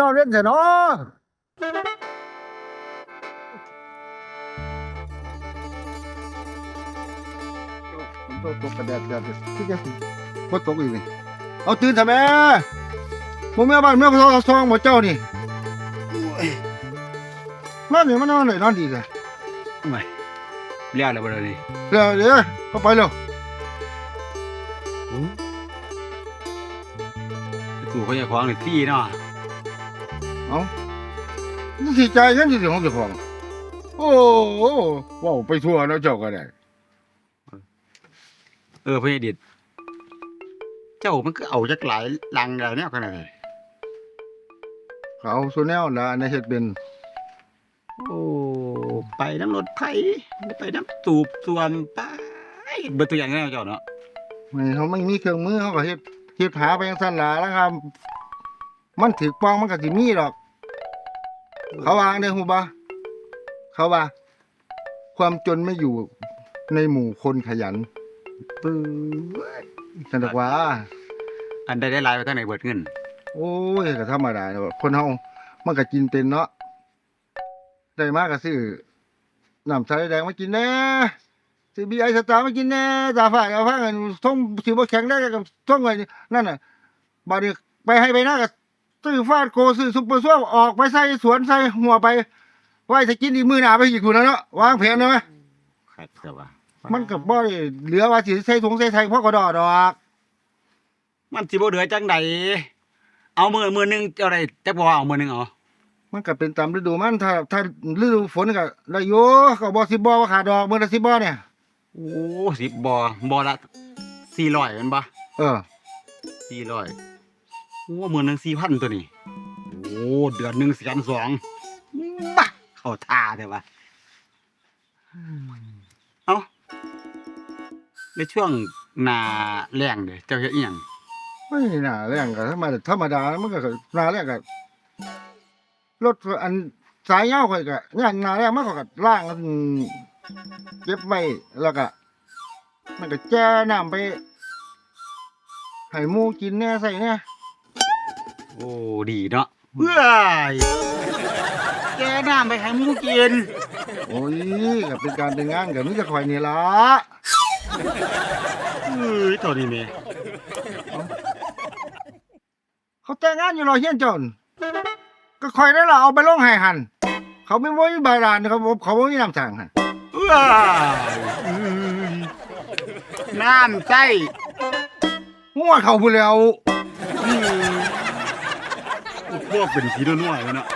นอนเล่นเถอะเนาะฝนตกตกกระแดดแดดที่จะฝนตกอีกนี่เอาตื่นทำไมผมแม่บ้านแม่พอซองหมดเจ้านี่นอนอยู่มันนอนเลยนอนดีเลยทำไมเลี้ยงแล้วบ่ได้นี่เดี๋ยวเดี๋ยวเข้าไปเร็ว สู่เขาจะของนี่ที่เนาะเอานี่สิใจฉันสิของเจ้าของ โอ้โหว้าวไปทั่วแล้วเจ้าก็ได้ เออพญาดิษเจ้ามันก็เอาจักหลายลังแล้วเนี่ยขนาดนี้เขาส่วนแนวละในเฮ็ดเป็น โอ้ไปน้ำรถไผไปน้ำตูบตวมไปเบิดตัวอย่างแล้วเจ้าเนาะ ไม่เขาไม่มีเครื่องมือเขาก็เฮ็ด เฮ็ดหาไปจังซั่นล่ะแล้วครับ มันถือปองมันก็สิมีดอก เขาวางได้ฮู้บ่เขาว่า ความจนไม่อยู่ในหมู่คนขยันปื้อสันดอกว่า อันใดได้หลายไปทางไหนเบิดเงิน โอ้ยก็ธรรมดาเนาะคนเฮามันก็กินเป็นเนาะได้มาก็ซื้อน้ำใสแดงมากินแหน่ ซื้อบีไอสตาร์มากินแหน่ตาฝาดเอาฟังกันท่องสิบ่แข็งได้ก็ท่องไว้นั่นน่ะบัดนี้ไปให้ไปหน้าก็ซื้อฟาดโกซื้อซุปเปอร์ซัวออกไปใส่สวนใส่หัวไปไว้ถ้ากินอีกมื้อหน้าไปอีกกูนะเนาะวางแผนนะไหมขัดแต่ว่ามันก็บ่ได้เหลือว่าสิใส่ถุงใส่ไทยพ่อก็ดอดอกมันสิบ่เหลือจังใดเอามือมือหนึงเจ้าได้จักบ่เอามือหนึงเอามันก็เป็นตามฤดูมันถ้าถ้าฤดูฝนก็ได้อยู่ก็บ่สิบ่ว่าขาดดอกมื้อละ10บ่เนี่ย โอ้สิบบ่บ่ละ400แม่นบ่เออสี่ร้อยโอ้หมื่นหนึ่งสี่พันตัวนี้โอ้เดือนหนึ่งแสนสองบ้าเข้าท่าแต่ว่าเอ้าในช่วงหนาแรงเด้เจ้าเฮ็ดอีหยังไม่น่าแรงก็ธรรมดาธรรมดามันก็น่าแรงก็รถอันสายยาวค่อยก็ย่านน่าแรงมันก็ก็ล้างอัน เก็บไว้แล้วก็มันก็แช่น้ำไปให้หมูกินแหน่ใส่แหน่โอ้ดีเนาะเฮ้ยแกน้ำไปให้หมูกิน โอ้ยก็เป็นการเป็นงานก็มีแต่ข่อยนี่ล่ะเฮ้ยตัวนี้แม่เขาแต่งงานอยู่รอเฮียนเจ้านั่นก็ข่อยได้ล่ะเอาไปลงให้หัน เขาไม่บ่มีบาดาลเขาบ่เขาบ่มีน้ำทางหั่นเฮ้ยเอ้ย น้ำใจงัวเขาพูนแหล้วพวกเป็นผีน้อยๆเลยเนาะ